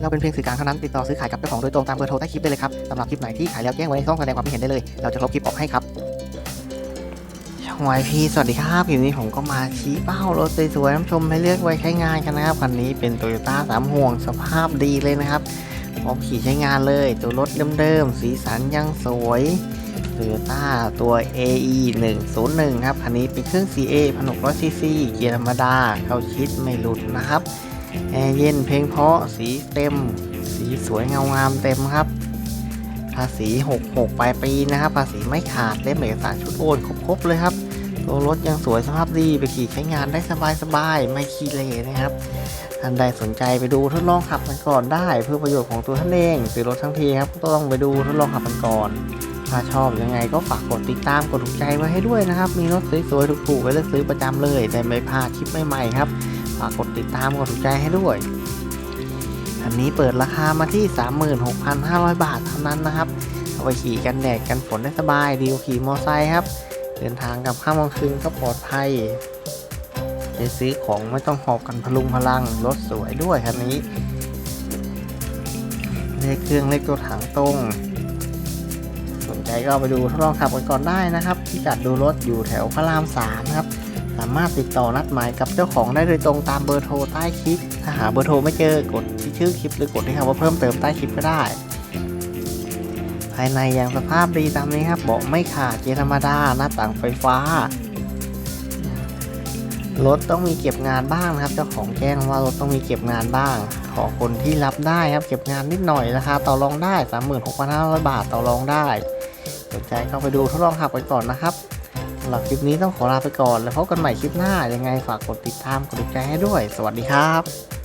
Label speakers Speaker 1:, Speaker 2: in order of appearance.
Speaker 1: เราเป็นเพียงสื่อกลางเท่านั้นติดต่อซื้อขายกับเจ้าของโดยตรงตามเบอร์โทรใต้คลิปได้เลยครับสำหรับคลิปไหนที่ขายแล้วแจ้งไว้ในช่องแสดงความคิดเห็นได้เลย เราจะลบคลิปออกให้ครับช่องไวพีสวัสดีครับคลิปนี้ผมก็มาชี้เป้ารถสวยๆน้ำชมให้เลือกไว้ใช้งานกันนะครับคันนี้เป็นโตโยต้าสามห่วงสภาพดีเลยนะครับพร้อมขี่ใช้งานเลย ตัวรถเดิมๆสีสันยังสวยโตโยต้าตัว AE 101ครับคันนี้เป็นเครื่อง CA 1600 cc เกียร์ธรรมดาเข้าชิดไม่หลุดนะครับ แอร์เย็นเพลงเพาะสีเต็ม สีสวยเงางามเต็มครับ ภาษี 66 ปลายปีนะครับ ภาษีไม่ขาดเล่มเอกสารชุดโอนครบๆเลยครับ ตัวรถยังสวยสภาพดีไปขี่ใช้งานได้สบายๆไม่ขี้เละนะครับท่านใดสนใจไปดูทดลองขับกันก่อนได้ เพื่อประโยชน์ของตัวท่านเองซื้อรถทั้งทีครับต้องไปดูทดลองขับกันก่อน ถ้าชอบยังไงก็ฝากกดติดตามกดถูกใจไว้ให้ด้วยนะครับ มีรถสวยๆถูกๆไว้เลือกซื้อประจำเลยได้ไม่พลาดคลิปใหม่ๆครับากกดติดตามกดถูกใจให้ด้วย อันนี้เปิดราคามาที่ 36,500 บาทเท่านั้นนะครับ เอาไปขี่กันแดดกันฝนได้สบาย ดีกว่าขี่มอไซค์ครับ เดินทางกับข้ามกลางคืนก็ปลอดภัยจะซื้อของไม่ต้องหอบกันพลุงพลัง รถสวยด้วยคันนี้ เลขเครื่องเลขตัวถังตรง สนใจก็ไปดูทดลองขับกันก่อนได้นะครับ ที่จัดดูรถอยู่แถวพระรามสามครับ สามารถติดต่อนัดหมายกับเจ้าของได้โดยตรงตามเบอร์โทรใต้คลิป ถ้าหาเบอร์โทรไม่เจอกดที่ชื่อคลิปหรือกดที่คำว่าเพิ่มเติมใต้คลิปก็ได้ ภายในยังสภาพดีตามนี้ครับเบาะไม่ขาดเกียร์ธรรมดาหน้าต่างไฟฟ้ารถต้องมีเก็บงานบ้างนะครับ เจ้าของแจ้งว่ารถต้องมีเก็บงานบ้าง ขอคนที่รับได้ครับ เก็บงานนิดหน่อยราคาต่อรองได้ 36,500 บาทต่อรองได้สนใจเข้าไปดูทดลองขับกันก่อนนะครับ สำหรับคลิปนี้ต้องขอลาไปก่อน แล้วพบกันใหม่คลิปหน้ายังไงฝากกดติดตามกดติดใจให้ด้วย สวัสดีครับ